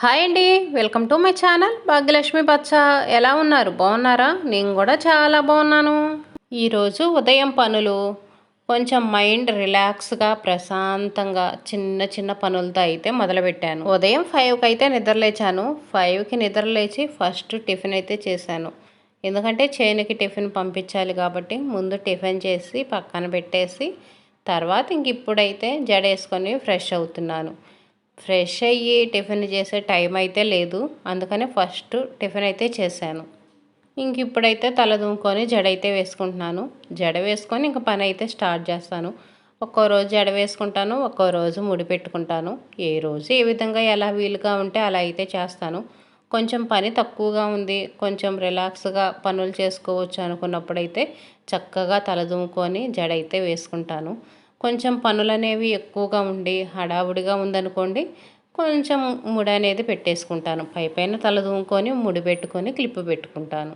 Hi అండి. Welcome to my channel Bhagyalakshmi Bachcha. ఎలా ఉన్నారు? బాగున్నారా? నేను కూడా చాలా బాగున్నాను. ఈరోజు ఉదయం పనులు. కొంచెం మైండ్ రిలాక్స్గా ప్రశాంతంగా చిన్న చిన్న పనులతో అయితే మొదలుపెట్టాను. ఉదయం ఫైవ్కి అయితే నిద్రలేచాను ఫైవ్కి నిద్రలేచి ఫస్ట్ టిఫిన్ అయితే చేశాను. ఎందుకంటే చేనుకి టిఫిన్ పంపించాలి కాబట్టి ముందు టిఫిన్ చేసి పక్కన పెట్టేసి తర్వాత ఇంక ఇప్పుడైతే జడేసుకొని ఫ్రెష్ అవుతున్నాను. ఫ్రెష్ అయ్యి టిఫిన్ చేసే టైం అయితే లేదు. అందుకనే ఫస్ట్ టిఫిన్ అయితే చేశాను. ఇంక ఇప్పుడైతే తల దుమ్ముకొని జడ అయితే వేసుకుంటున్నాను. జడ వేసుకొని ఇంక పని అయితే స్టార్ట్ చేస్తాను. ఒక్కో రోజు జడ వేసుకుంటాను ఒక్కో రోజు ముడి పెట్టుకుంటాను. ఏ రోజు ఏ విధంగా ఎలా వీలుగా ఉంటే అలా అయితే చేస్తాను. కొంచెం పని తక్కువగా ఉంది. కొంచెం రిలాక్స్గా పనులు చేసుకోవచ్చు అనుకున్నప్పుడైతే చక్కగా తల దుమ్ముకొని జడ అయితే వేసుకుంటాను. కొంచెం పనులు అనేవి ఎక్కువగా ఉండి హడావుడిగా ఉందనుకోండి కొంచెం ముడి అనేది పెట్టేసుకుంటాను. పై పైన తల ముడి పెట్టుకొని క్లిప్ పెట్టుకుంటాను.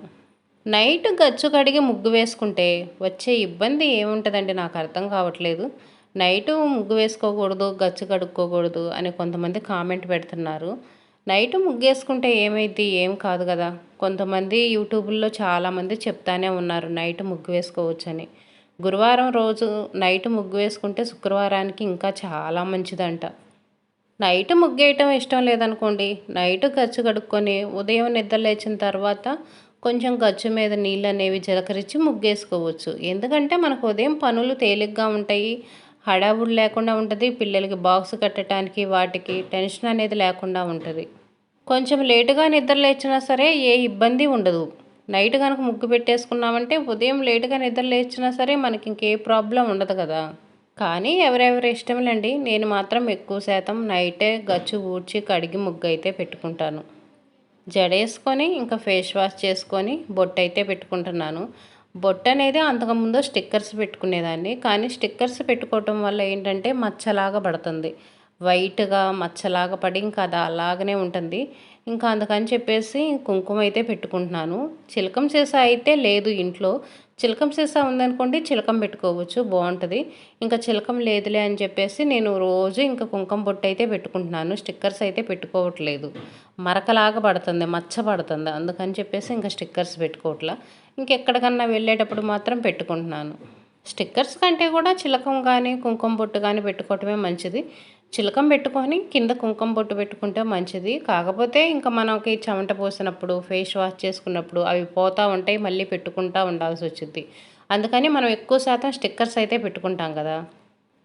నైట్ గచ్చు కడిగి ముగ్గు వేసుకుంటే వచ్చే ఇబ్బంది ఏముంటుందండి? నాకు అర్థం కావట్లేదు. నైట్ ముగ్గు వేసుకోకూడదు గచ్చు కడుక్కోకూడదు అని కొంతమంది కామెంట్ పెడుతున్నారు. నైట్ ముగ్గేసుకుంటే ఏమైంది ఏం కాదు కదా? కొంతమంది యూట్యూబ్లో చాలామంది చెప్తానే ఉన్నారు నైట్ ముగ్గు వేసుకోవచ్చని. గురువారం రోజు నైట్ ముగ్గు వేసుకుంటే శుక్రవారానికి ఇంకా చాలా మంచిదంట. నైట్ ముగ్గేయటం ఇష్టం లేదనుకోండి నైట్ గచ్చు కడుక్కొని ఉదయం నిద్ర లేచిన తర్వాత కొంచెం గచ్చు మీద నీళ్ళు అనేవి జలకరించి ముగ్గేసుకోవచ్చు. ఎందుకంటే మనకు ఉదయం పనులు తేలిగ్గా ఉంటాయి హడావుడు లేకుండా ఉంటుంది పిల్లలకి బాక్స్ కట్టడానికి వాటికి టెన్షన్ అనేది లేకుండా ఉంటుంది. కొంచెం లేటుగా నిద్ర లేచినా సరే ఏ ఇబ్బంది ఉండదు. నైట్ కనుక ముగ్గు పెట్టేసుకున్నామంటే ఉదయం లేటుగా నిద్ర లేచినా సరే మనకి ఇంకే ప్రాబ్లం ఉండదు కదా. కానీ ఎవరెవరి ఇష్టంలేండి నేను మాత్రం ఎక్కువ శాతం నైటే గచ్చు ఊడ్చి కడిగి ముగ్గు అయితే పెట్టుకుంటాను. జడేసుకొని ఇంకా ఫేస్ వాష్ చేసుకొని బొట్టు అయితే పెట్టుకుంటున్నాను. బొట్టు అనేది అంతకుముందు స్టిక్కర్స్ పెట్టుకునేదాన్ని. కానీ స్టిక్కర్స్ పెట్టుకోవటం వల్ల ఏంటంటే మచ్చలాగా పడుతుంది. వైట్గా మచ్చలాగా పడి ఇంకా అది అలాగనే ఉంటుంది. ఇంకా అందుకని చెప్పేసి కుంకుమ అయితే పెట్టుకుంటున్నాను. చిలకం సీసా అయితే లేదు ఇంట్లో. చిలకం సీసా ఉందనుకోండి చిలకం పెట్టుకోవచ్చు బాగుంటుంది. ఇంకా చిలకం లేదులే అని చెప్పేసి నేను రోజు ఇంకా కుంకుమ బొట్టు అయితే పెట్టుకుంటున్నాను. స్టిక్కర్స్ అయితే పెట్టుకోవట్లేదు. మరకలాగా పడుతుంది మచ్చ పడుతుంది. అందుకని చెప్పేసి ఇంకా స్టిక్కర్స్ పెట్టుకోవట్లా. ఇంకెక్కడికన్నా వెళ్ళేటప్పుడు మాత్రం పెట్టుకుంటున్నాను. స్టిక్కర్స్ కంటే కూడా చిలకం కానీ కుంకుమ బొట్టు కానీ పెట్టుకోవటమే మంచిది. చిలకం పెట్టుకొని కింద కుంకుమ బొట్టు పెట్టుకుంటే మంచిది. కాకపోతే ఇంకా మనకి చెమట పోసినప్పుడు ఫేస్ వాష్ చేసుకున్నప్పుడు అవి పోతూ ఉంటాయి మళ్ళీ పెట్టుకుంటూ ఉండాల్సి వచ్చింది అందుకని మనం ఎక్కువ శాతం స్టిక్కర్స్ అయితే పెట్టుకుంటాం కదా.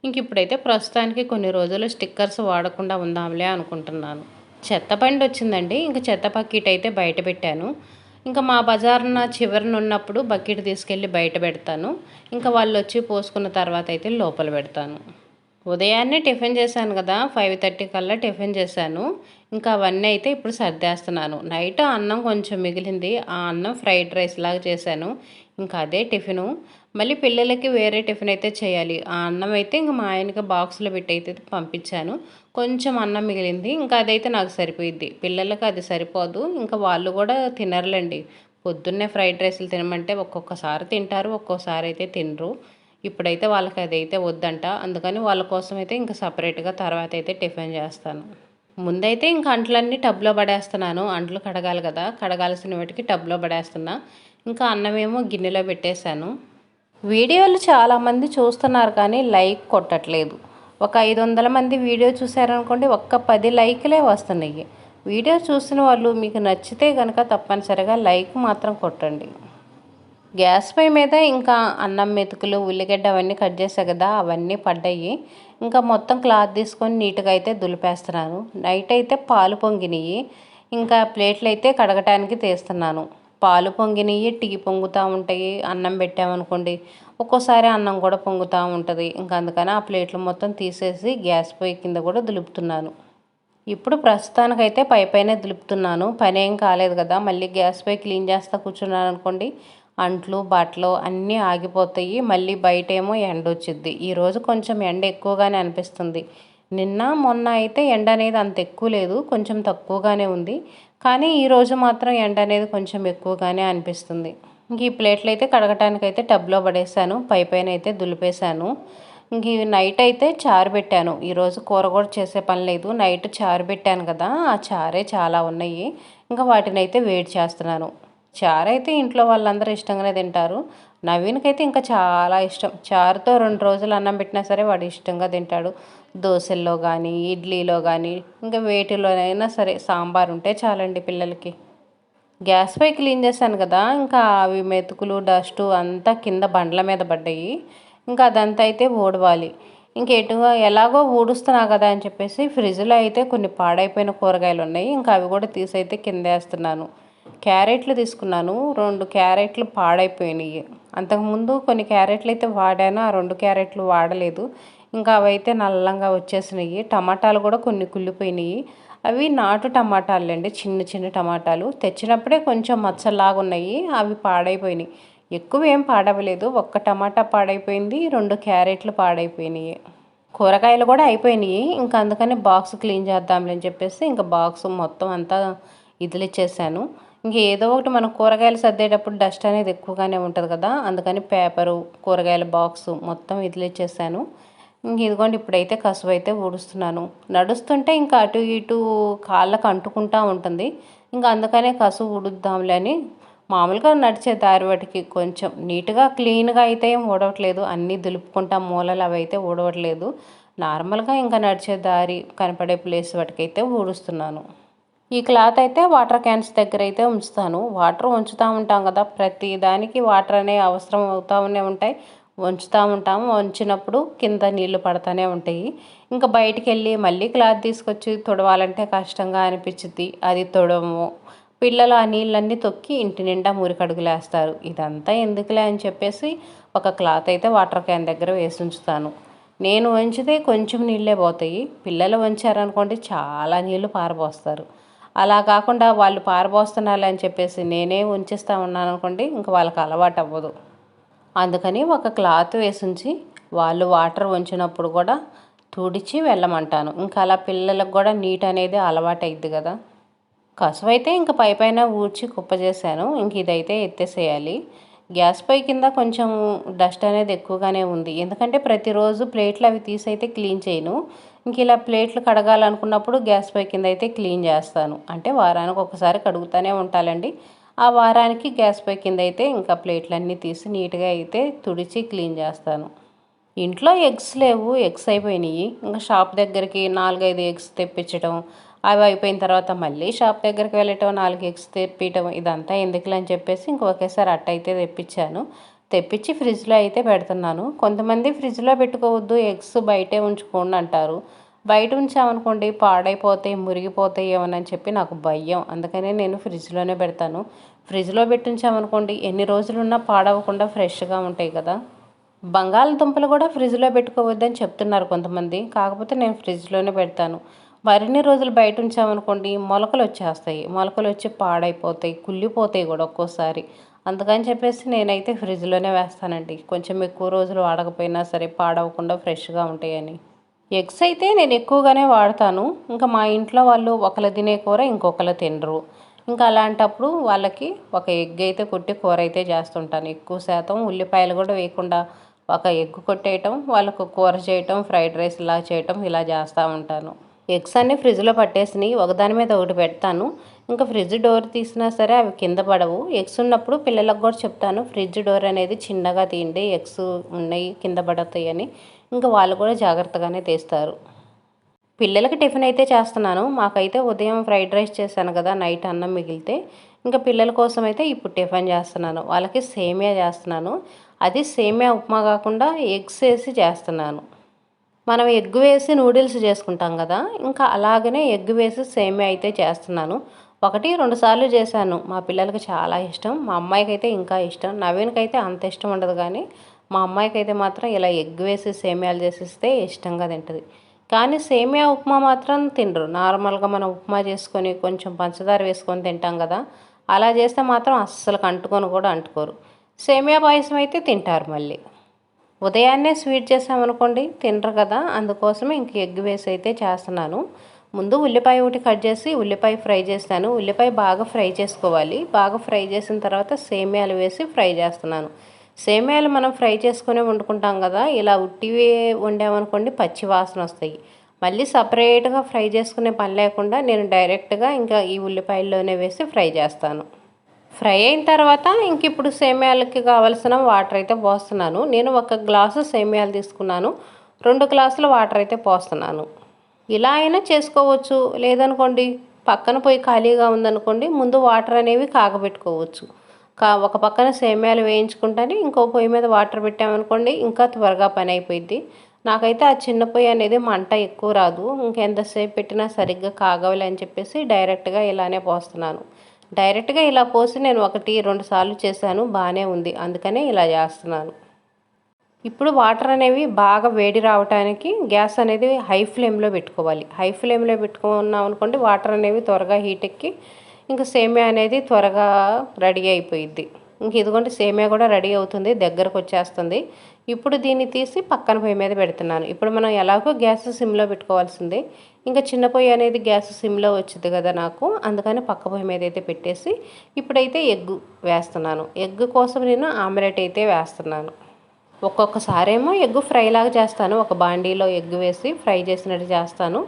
ఇంక ఇప్పుడైతే ప్రస్తుతానికి కొన్ని రోజులు స్టిక్కర్స్ వాడకుండా ఉందాంలే అనుకుంటున్నాను. చెత్త బండి వచ్చిందండి. ఇంకా చెత్త బకెట్ అయితే బయట పెట్టాను. ఇంకా మా బజార్న చివరిన ఉన్నప్పుడు బకెట్ తీసుకెళ్ళి బయట పెడతాను. ఇంకా వాళ్ళు వచ్చి పోసుకున్న తర్వాత అయితే లోపల పెడతాను. ఉదయాన్నే టిఫిన్ చేశాను కదా ఫైవ్ థర్టీ కల్లా టిఫిన్ చేశాను. ఇంకా అవన్నీ అయితే ఇప్పుడు సర్దేస్తున్నాను. నైట్ అన్నం కొంచెం మిగిలింది. ఆ అన్నం ఫ్రైడ్ రైస్ లాగా చేశాను. ఇంకా అదే టిఫిను. మళ్ళీ పిల్లలకి వేరే టిఫిన్ అయితే చేయాలి. ఆ అన్నం అయితే ఇంకా మా ఆయనకి బాక్స్లో పెట్టి అయితే పంపించాను. కొంచెం అన్నం మిగిలింది. ఇంకా అదైతే నాకు సరిపోయిద్ది. పిల్లలకి అది సరిపోదు. ఇంకా వాళ్ళు కూడా తినరులేండి. పొద్దున్నే ఫ్రైడ్ రైస్లు తినమంటే ఒక్కొక్కసారి తింటారు ఒక్కోసారి అయితే తినరు. ఇప్పుడైతే వాళ్ళకి అదైతే వద్దంట. అందుకని వాళ్ళ కోసం అయితే ఇంకా సపరేట్గా తర్వాత అయితే టిఫిన్ చేస్తాను. ముందైతే ఇంకా అంట్లన్నీ టబ్లో పడేస్తున్నాను. అంట్లు కడగాలి కదా. కడగాల్సిన వాటికి టబ్లో పడేస్తున్నా. ఇంకా అన్నమేమో గిన్నెలో పెట్టేశాను. వీడియోలు చాలామంది చూస్తున్నారు కానీ లైక్ కొట్టట్లేదు. ఒక ఐదు వందల మంది వీడియో చూశారనుకోండి ఒక్క పది లైక్లే వస్తున్నాయి. వీడియో చూసిన వాళ్ళు మీకు నచ్చితే కనుక తప్పనిసరిగా లైక్ మాత్రం కొట్టండి. గ్యాస్ పై మీద ఇంకా అన్నం మెతుకులు ఉల్లిగడ్డ అవన్నీ కట్ చేసా కదా అవన్నీ పడ్డాయి. ఇంకా మొత్తం క్లాత్ తీసుకొని నీట్గా అయితే దులిపేస్తున్నాను. నైట్ అయితే పాలు పొంగినాయి. ఇంకా ప్లేట్లు అయితే కడగటానికి తీస్తున్నాను. పాలు పొంగినవి టీ పొంగుతూ ఉంటాయి. అన్నం పెట్టామనుకోండి ఒక్కోసారి అన్నం కూడా పొంగుతూ ఉంటుంది. ఇంకా అందుకని ఆ ప్లేట్లు మొత్తం తీసేసి గ్యాస్ పొయ్యి కింద కూడా దులుపుతున్నాను. ఇప్పుడు ప్రస్తుతానికైతే పై పైనే దులుపుతున్నాను. పని ఏం కాలేదు కదా మళ్ళీ గ్యాస్ పొయ్యి క్లీన్ చేస్తా కూర్చున్నాను అనుకోండి అంట్లు బట్టలు అన్నీ ఆగిపోతాయి. మళ్ళీ బయట ఏమో ఎండ వచ్చిద్ది ఈరోజు కొంచెం ఎండ ఎక్కువగానే అనిపిస్తుంది. నిన్న మొన్న అయితే ఎండ అనేది అంత ఎక్కువ లేదు. కొంచెం తక్కువగానే ఉంది. కానీ ఈరోజు మాత్రం ఎండ అనేది కొంచెం ఎక్కువగానే అనిపిస్తుంది. ఇంక ఈ ప్లేట్లు అయితే కడగటానికి అయితే టబ్లో పడేసాను. పై పైన అయితే దులిపేశాను. ఇంక నైట్ అయితే చారు పెట్టాను. ఈరోజు కూర కూడా చేసే పని లేదు. నైట్ చారు పెట్టాను కదా ఆ చారే చాలా ఉన్నాయి. ఇంకా వాటిని అయితే వేడి చేస్తున్నాను. చారైతే ఇంట్లో వాళ్ళందరూ ఇష్టంగానే తింటారు. నవీన్కైతే ఇంకా చాలా ఇష్టం. చారుతో రెండు రోజులు అన్నం పెట్టినా సరే వాడు ఇష్టంగా తింటాడు. దోశల్లో కానీ ఇడ్లీలో కానీ ఇంకా వేటిలోనైనా సరే సాంబార్ ఉంటే చాలండి పిల్లలకి. గ్యాస్ పై క్లీన్ చేశాను కదా ఇంకా అవి మెతుకులు డస్ట్ అంతా కింద బండ్ల మీద పడ్డాయి. ఇంకా అదంతా అయితే ఊడవాలి. ఇంకెటుగా ఎలాగో ఊడుస్తున్నా కదా అని చెప్పేసి ఫ్రిడ్జ్లో అయితే కొన్ని పాడైపోయిన కూరగాయలు ఉన్నాయి ఇంకా అవి కూడా తీసైతే కింద వేస్తున్నాను. క్యారెట్లు తీసుకున్నాను. రెండు క్యారెట్లు పాడైపోయినాయి. అంతకుముందు కొన్ని క్యారెట్లు అయితే వాడాను. ఆ రెండు క్యారెట్లు వాడలేదు. ఇంకా అవైతే నల్లంగా వచ్చేసినాయి. టమాటాలు కూడా కొన్ని కుళ్ళిపోయినాయి. అవి నాటు టమాటాలు అండి. చిన్న చిన్న టమాటాలు. తెచ్చినప్పుడే కొంచెం మచ్చలాగా ఉన్నాయి. అవి పాడైపోయినాయి. ఎక్కువ ఏం పాడవలేదు. ఒక్క టమాటా పాడైపోయింది. రెండు క్యారెట్లు పాడైపోయినాయి. కూరగాయలు కూడా అయిపోయినాయి. ఇంకా అందుకని బాక్స్ క్లీన్ చేద్దాంలే అని చెప్పేసి ఇంకా బాక్స్ మొత్తం అంతా ఇదిలిచ్చేసాను. ఇంక ఏదో ఒకటి మనం కూరగాయలు సర్దేటప్పుడు డస్ట్ అనేది ఎక్కువగానే ఉంటుంది కదా. అందుకని పేపరు కూరగాయల బాక్స్ మొత్తం ఇదిలిచ్చేసాను ఇంక ఇదిగోండి ఇప్పుడైతే కసువు అయితే ఊడుస్తున్నాను. నడుస్తుంటే ఇంకా అటు ఇటు కాళ్ళకు అంటుకుంటా ఉంటుంది. ఇంకా అందుకనే కసువు ఊడుద్దాంలే అని మామూలుగా నడిచే దారి వాటికి కొంచెం నీట్గా క్లీన్గా అయితే ఏం ఊడవట్లేదు. అన్నీ దులుపుకుంటా మూలలు అవి అయితే ఊడవట్లేదు. నార్మల్గా ఇంకా నడిచే దారి కనపడే ప్లేస్ వాటికైతే ఊడుస్తున్నాను. ఈ క్లాత్ అయితే వాటర్ క్యాన్స్ దగ్గర అయితే ఉంచుతాను. వాటర్ ఉంచుతూ ఉంటాం కదా ప్రతి దానికి వాటర్ అనే అవసరం అవుతూనే ఉంటాయి. ఉంచుతూ ఉంటాము. వంచినప్పుడు కింద నీళ్ళు పడతానే ఉంటాయి. ఇంకా బయటికి వెళ్ళి మళ్ళీ క్లాత్ తీసుకొచ్చి తుడవాలంటే కష్టంగా అనిపించింది అది తుడము పిల్లలు ఆ నీళ్ళన్నీ తొక్కి ఇంటి నిండా మురికడుగులేస్తారు. ఇదంతా ఎందుకులే అని చెప్పేసి ఒక క్లాత్ అయితే వాటర్ క్యాన్ దగ్గర వేసి ఉంచుతాను. నేను వంచితే కొంచెం నీళ్ళే పోతాయి. పిల్లలు వంచారనుకోండి చాలా నీళ్ళు పారబోస్తారు. అలా కాకుండా వాళ్ళు పారబోస్తున్నారు అని చెప్పేసి నేనే ఉంచిస్తా ఉన్నాను అనుకోండి ఇంకా వాళ్ళకి అలవాటు అవ్వదు. అందుకని ఒక క్లాత్ వేసి ఉంచి వాళ్ళు వాటర్ ఉంచినప్పుడు కూడా తుడిచి వెళ్ళమంటాను. ఇంకా అలా పిల్లలకు కూడా నీట్ అనేది అలవాటు అయింది కదా. కసువైతే ఇంకా పైపైన ఊడ్చి కుప్ప చేశాను. ఇంక ఇదైతే ఎత్తేసేయాలి. గ్యాస్ పై కింద కొంచెం డస్ట్ అనేది ఎక్కువగానే ఉంది. ఎందుకంటే ప్రతిరోజు ప్లేట్లు అవి తీసి అయితే క్లీన్ చేయను. ఇంక ఇలా ప్లేట్లు కడగాలనుకున్నప్పుడు గ్యాస్ పై కింద అయితే క్లీన్ చేస్తాను. అంటే వారానికి ఒకసారి కడుగుతూనే ఉంటాలండి. ఆ వారానికి గ్యాస్ పై కింద అయితే ఇంకా ప్లేట్లన్నీ తీసి నీట్గా అయితే తుడిచి క్లీన్ చేస్తాను. ఇంట్లో ఎగ్స్ లేవు ఎగ్స్ అయిపోయినాయి. ఇంకా షాప్ దగ్గరికి నాలుగైదు ఎగ్స్ తెప్పించడం అవి అయిపోయిన తర్వాత మళ్ళీ షాప్ దగ్గరికి వెళ్ళటం నాలుగు ఎగ్స్ తెప్పియటం ఇదంతా ఎందుకులని చెప్పేసి ఇంకొకేసారి అట్టయితే తెప్పించాను. తెప్పించి ఫ్రిడ్జ్లో అయితే పెడుతున్నాను. కొంతమంది ఫ్రిడ్జ్లో పెట్టుకోవద్దు ఎగ్స్ బయటే ఉంచుకోండి అంటారు. బయట ఉంచామనుకోండి పాడైపోతాయి మురిగిపోతాయి ఏమని చెప్పి నాకు భయం. అందుకనే నేను ఫ్రిడ్జ్లోనే పెడతాను. ఫ్రిడ్జ్లో పెట్టించామనుకోండి ఎన్ని ఎన్ని రోజులున్నా పాడవకుండా ఫ్రెష్గా ఉంటాయి కదా. బంగాళదుంపలు కూడా ఫ్రిడ్జ్లో పెట్టుకోవద్దని చెప్తున్నారు కొంతమంది. కాకపోతే నేను ఫ్రిడ్జ్లోనే పెడతాను. మరిన్ని రోజులు బయట ఉంచామనుకోండి మొలకలు వచ్చేస్తాయి. మొలకలు వచ్చి పాడైపోతాయి కుళ్ళిపోతాయి కూడా ఒక్కోసారి. అందుకని చెప్పేసి నేనైతే ఫ్రిడ్జ్లోనే వేస్తానండి. కొంచెం ఎక్కువ రోజులు వాడకపోయినా సరే పాడవకుండా ఫ్రెష్గా ఉంటాయని. ఎగ్స్ అయితే నేను ఎక్కువగానే వాడతాను. ఇంకా మా ఇంట్లో వాళ్ళు ఒకరు తినే కూర ఇంకొకరు తినరు. ఇంకా అలాంటప్పుడు వాళ్ళకి ఒక ఎగ్ అయితే కొట్టి కూర అయితే చేస్తుంటాను. ఎక్కువ శాతం ఉల్లిపాయలు కూడా వేయకుండా ఒక ఎగ్ కొట్టేయటం వాళ్ళకు కూర చేయటం ఫ్రైడ్ రైస్ ఇలా చేయటం ఇలా చేస్తూ ఉంటాను. ఎగ్స్ అన్నీ ఫ్రిడ్జ్లో పట్టేసినాయి ఒకదాని మీద ఒకటి పెడతాను. ఇంకా ఫ్రిడ్జ్ డోర్ తీసినా సరే అవి కింద పడవు. ఎగ్స్ ఉన్నప్పుడు పిల్లలకు కూడా చెప్తాను ఫ్రిడ్జ్ డోర్ అనేది చిన్నగా తీయండి ఎగ్స్ ఉన్నాయి కింద పడతాయి అని ఇంకా వాళ్ళు కూడా జాగ్రత్తగానే తీస్తారు. పిల్లలకి టిఫిన్ అయితే చేస్తున్నాను. మాకైతే ఉదయం ఫ్రైడ్ రైస్ చేశాను కదా నైట్ అన్నం మిగిలితే. ఇంకా పిల్లల కోసం అయితే ఇప్పుడు టిఫిన్ చేస్తున్నాను. వాళ్ళకి సేమియా చేస్తున్నాను. అది సేమియా ఉప్మా కాకుండా ఎగ్స్ వేసి చేస్తున్నాను. మనం ఎగ్ వేసి నూడిల్స్ చేసుకుంటాం కదా ఇంకా అలాగనే ఎగ్ వేసి సేమియా అయితే చేస్తున్నాను. ఒకటి రెండు సార్లు చేశాను. మా పిల్లలకి చాలా ఇష్టం. మా అమ్మాయికి అయితే ఇంకా ఇష్టం. నవీన్కి అయితే అంత ఇష్టం ఉండదు కానీ మా అమ్మాయికి అయితే మాత్రం ఇలా ఎగ్ వేసి సేమియాలు చేసిస్తే ఇష్టంగా తింటుంది. కానీ సేమియా ఉప్మా మాత్రం తినరు. నార్మల్గా మనం ఉప్మా చేసుకొని కొంచెం పంచదార వేసుకొని తింటాం కదా అలా చేస్తే మాత్రం అస్సలు అంటుకొని కూడా అంటుకోరు. సేమియా పాయసం అయితే తింటారు మళ్ళీ. ఉదయాన్నే స్వీట్ చేసామనుకోండి తినరు కదా. అందుకోసమే ఇంక ఎగ్ వేసి అయితే చేస్తున్నాను. ముందు ఉల్లిపాయ ఒకటి కట్ చేసి ఉల్లిపాయ ఫ్రై చేస్తాను. ఉల్లిపాయ బాగా ఫ్రై చేసుకోవాలి. బాగా ఫ్రై చేసిన తర్వాత సేమియాలు వేసి ఫ్రై చేస్తున్నాను. సేమ్యాలు మనం ఫ్రై చేసుకునే వండుకుంటాం కదా. ఇలా ఉట్టివి వండామనుకోండి పచ్చి వాసన వస్తాయి. మళ్ళీ సపరేట్గా ఫ్రై చేసుకునే పని లేకుండా నేను డైరెక్ట్గా ఇంకా ఈ ఉల్లిపాయల్లోనే వేసి ఫ్రై చేస్తాను. ఫ్రై అయిన తర్వాత ఇంక ఇప్పుడు సేమ్యాలకి కావలసిన వాటర్ అయితే పోస్తున్నాను. నేను ఒక గ్లాసు సేమ్యాలు తీసుకున్నాను. రెండు గ్లాసుల వాటర్ అయితే పోస్తున్నాను. ఇలా అయినా చేసుకోవచ్చు. లేదనుకోండి పక్కన పోయి ఖాళీగా ఉందనుకోండి ముందు వాటర్ అనేవి కాగబెట్టుకోవచ్చు. కా ఒక పక్కన సేమ్యాలు వేయించుకుంటానే ఇంకో పొయ్యి మీద వాటర్ పెట్టామనుకోండి ఇంకా త్వరగా పని అయిపోయింది నాకైతే ఆ చిన్న పొయ్యి అనేది మంట ఎక్కువ రాదు. ఇంకెంతసేపు పెట్టినా సరిగ్గా కాగవలే అని చెప్పేసి డైరెక్ట్గా ఇలానే పోస్తున్నాను. డైరెక్ట్గా ఇలా పోసి నేను ఒకటి రెండు సార్లు చేశాను బాగానే ఉంది. అందుకనే ఇలా చేస్తున్నాను. ఇప్పుడు వాటర్ అనేవి బాగా వేడి రావడానికి గ్యాస్ అనేది హై ఫ్లేమ్లో పెట్టుకోవాలి. హై ఫ్లేమ్లో పెట్టుకున్నాం అనుకోండి వాటర్ అనేవి త్వరగా హీట్ ఎక్కి ఇంకా సేమియా అనేది త్వరగా రెడీ అయిపోయిద్ది. ఇంక ఇదిగోండి సేమియా కూడా రెడీ అవుతుంది దగ్గరకు వచ్చేస్తుంది. ఇప్పుడు దీన్ని తీసి పక్కన పొయ్యి మీద పెడుతున్నాను. ఇప్పుడు మనం ఎలాగో గ్యాస్ సిమ్లో పెట్టుకోవాల్సిందే ఇంకా చిన్న పొయ్యి అనేది గ్యాస్ సిమ్లో వచ్చింది కదా నాకు. అందుకని పక్క పొయ్యి మీద అయితే పెట్టేసి ఇప్పుడైతే ఎగ్గు వేస్తున్నాను. ఎగ్ కోసం నేను ఆమ్లెట్ అయితే వేస్తున్నాను. ఒక్కొక్కసారేమో ఎగ్ ఫ్రై లాగా చేస్తాను. ఒక బాండీలో ఎగ్ వేసి ఫ్రై చేసినట్టు చేస్తాను.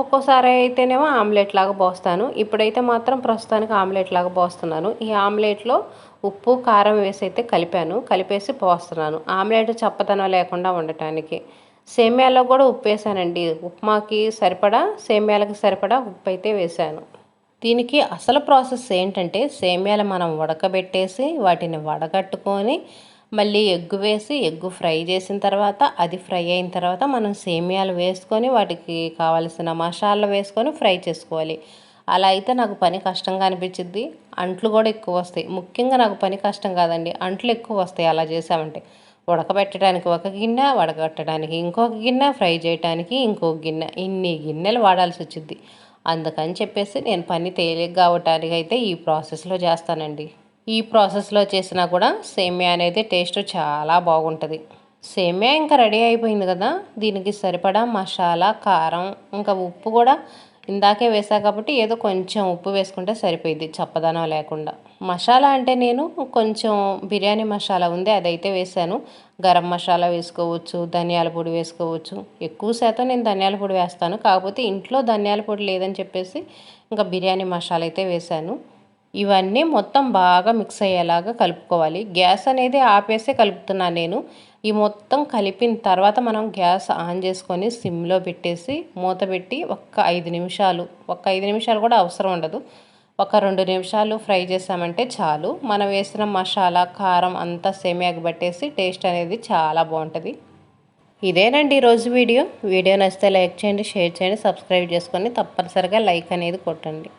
ఒక్కోసారి అయితేనేమో ఆమ్లెట్ లాగా పోస్తాను. ఇప్పుడైతే మాత్రం ప్రస్తుతానికి ఆమ్లెట్ లాగా పోస్తున్నాను. ఈ ఆమ్లెట్లో ఉప్పు కారం వేసి అయితే కలిపాను. కలిపేసి పోస్తున్నాను. ఆమ్లెట్ చప్పతనం లేకుండా ఉండటానికి. సేమ్యాలో కూడా ఉప్పు వేసానండి. ఉప్మాకి సరిపడా సేమ్యాలకి సరిపడా ఉప్పు అయితే వేశాను దీనికి అసలు ప్రాసెస్ ఏంటంటే సేమ్యాలు మనం ఉడకబెట్టేసి వాటిని వడగట్టుకొని మళ్ళీ ఎగ్గు వేసి ఎగ్గు ఫ్రై చేసిన తర్వాత అది ఫ్రై అయిన తర్వాత మనం సేమ్యాలు వేసుకొని వాటికి కావలసిన మసాలా వేసుకొని ఫ్రై చేసుకోవాలి. అలా అయితే నాకు పని కష్టంగా అనిపించింది అంట్లు కూడా ఎక్కువ వస్తాయి. ముఖ్యంగా నాకు పని కష్టం కాదండి. అంట్లు ఎక్కువ వస్తాయి అలా చేసామంటే. ఉడకబెట్టడానికి ఒక గిన్నె వడగట్టడానికి ఇంకొక గిన్నె ఫ్రై చేయడానికి ఇంకొక గిన్నె. ఇన్ని గిన్నెలు వాడాల్సి వచ్చింది. అందుకని చెప్పేసి నేను పని తేలిగ్గా అవటానికి అయితే ఈ ప్రాసెస్లో చేస్తానండి. ఈ ప్రాసెస్లో చేసినా కూడా సేమియా అనేది టేస్ట్ చాలా బాగుంటుంది. సేమియా ఇంకా రెడీ అయిపోయింది కదా దీనికి సరిపడా మసాలా కారం ఇంకా ఉప్పు కూడా ఇందాకే వేసా కాబట్టి ఏదో కొంచెం ఉప్పు వేసుకుంటే సరిపోయింది చప్పదనం లేకుండా. మసాలా అంటే నేను కొంచెం బిర్యానీ మసాలా ఉంది అదైతే వేసాను. గరం మసాలా వేసుకోవచ్చు ధనియాల పొడి వేసుకోవచ్చు. ఎక్కువ శాతం నేను ధనియాల పొడి వేస్తాను. కాకపోతే ఇంట్లో ధనియాల పొడి లేదని చెప్పేసి ఇంకా బిర్యానీ మసాలా అయితే వేశాను ఇవన్నీ మొత్తం బాగా మిక్స్ అయ్యేలాగా కలుపుకోవాలి. గ్యాస్ అనేది ఆపేసే కలుపుతున్నాను నేను. ఈ మొత్తం కలిపిన తర్వాత మనం గ్యాస్ ఆన్ చేసుకొని సిమ్లో పెట్టేసి మూత పెట్టి ఒక్క ఐదు నిమిషాలు ఒక్క ఐదు నిమిషాలు కూడా అవసరం ఉండదు. ఒక రెండు నిమిషాలు ఫ్రై చేసామంటే చాలు. మనం వేసిన మసాలా కారం అంతా సేమియాకి పట్టేసి టేస్ట్ అనేది చాలా బాగుంటుంది. ఇదేనండి ఈరోజు వీడియో. వీడియో నచ్చితే లైక్ చేయండి షేర్ చేయండి సబ్స్క్రైబ్ చేసుకొని తప్పనిసరిగా లైక్ అనేది కొట్టండి.